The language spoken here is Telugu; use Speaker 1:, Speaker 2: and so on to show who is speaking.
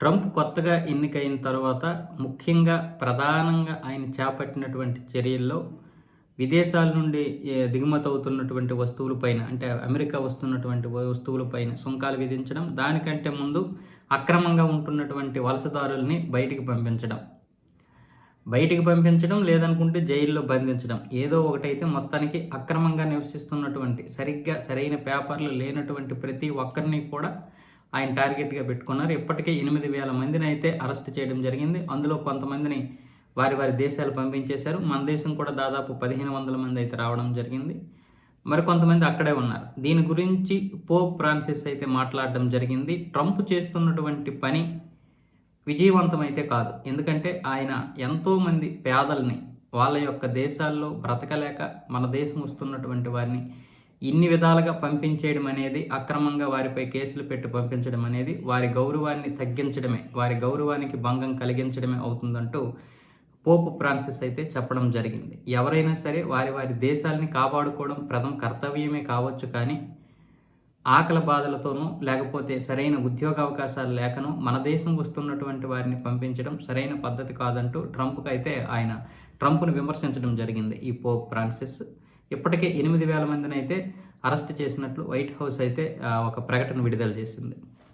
Speaker 1: ట్రంప్ కొత్తగా ఎన్నికైన తర్వాత ముఖ్యంగా ప్రధానంగా ఆయన చేపట్టినటువంటి చర్యల్లో విదేశాల నుండి దిగుమతి అవుతున్నటువంటి వస్తువులపైన అంటే అమెరికా వస్తున్నటువంటి వస్తువులపైన సుంకాలు విధించడం దానికంటే ముందు అక్రమంగా ఉంటున్నటువంటి వలసదారుల్ని బయటికి పంపించడం. బయటికి పంపించడం లేదనుకుంటే జైల్లో బంధించడం. ఏదో ఒకటైతే మొత్తానికి అక్రమంగా నివసిస్తున్నటువంటి సరిగ్గా సరైన పేపర్లు లేనటువంటి ప్రతి ఒక్కరిని కూడా ఆయన టార్గెట్గా పెట్టుకున్నారు. ఇప్పటికే ఎనిమిది వేల మందిని అయితే అరెస్ట్ చేయడం జరిగింది. అందులో కొంతమందిని వారి వారి దేశాలు పంపించేశారు. మన దేశం కూడా దాదాపు పదిహేను వందల మంది అయితే రావడం జరిగింది. మరి కొంతమంది అక్కడే ఉన్నారు. దీని గురించి పోప్ ఫ్రాన్సిస్ అయితే మాట్లాడడం జరిగింది. ట్రంప్ చేస్తున్నటువంటి పని విజయవంతమైతే కాదు. ఎందుకంటే ఆయన ఎంతోమంది పేదల్ని వాళ్ళ యొక్క దేశాల్లో బ్రతకలేక మన దేశం వస్తున్నటువంటి వారిని ఇన్ని విధాలుగా పంపించేయడం అనేది అక్రమంగా వారిపై కేసులు పెట్టి పంపించడం అనేది వారి గౌరవాన్ని తగ్గించడమే వారి గౌరవానికి భంగం కలిగించడమే అవుతుందంటూ పోపు ఫ్రాన్సిస్ అయితే చెప్పడం జరిగింది. ఎవరైనా సరే వారి వారి దేశాలని కాపాడుకోవడం ప్రథమ కర్తవ్యమే కావచ్చు కానీ ఆకలి బాధలతోనూ లేకపోతే సరైన ఉద్యోగ అవకాశాలు లేకనో మన దేశం వస్తున్నటువంటి వారిని పంపించడం సరైన పద్ధతి కాదంటూ ట్రంప్కి అయితే ఆయన ట్రంప్ను విమర్శించడం జరిగింది ఈ పోప్ ఫ్రాన్సిస్. ఇప్పటికే ఎనిమిది వేల మందిని అయితే అరెస్ట్ చేసినట్లు వైట్ హౌస్ అయితే ఒక ప్రకటన విడుదల చేసింది.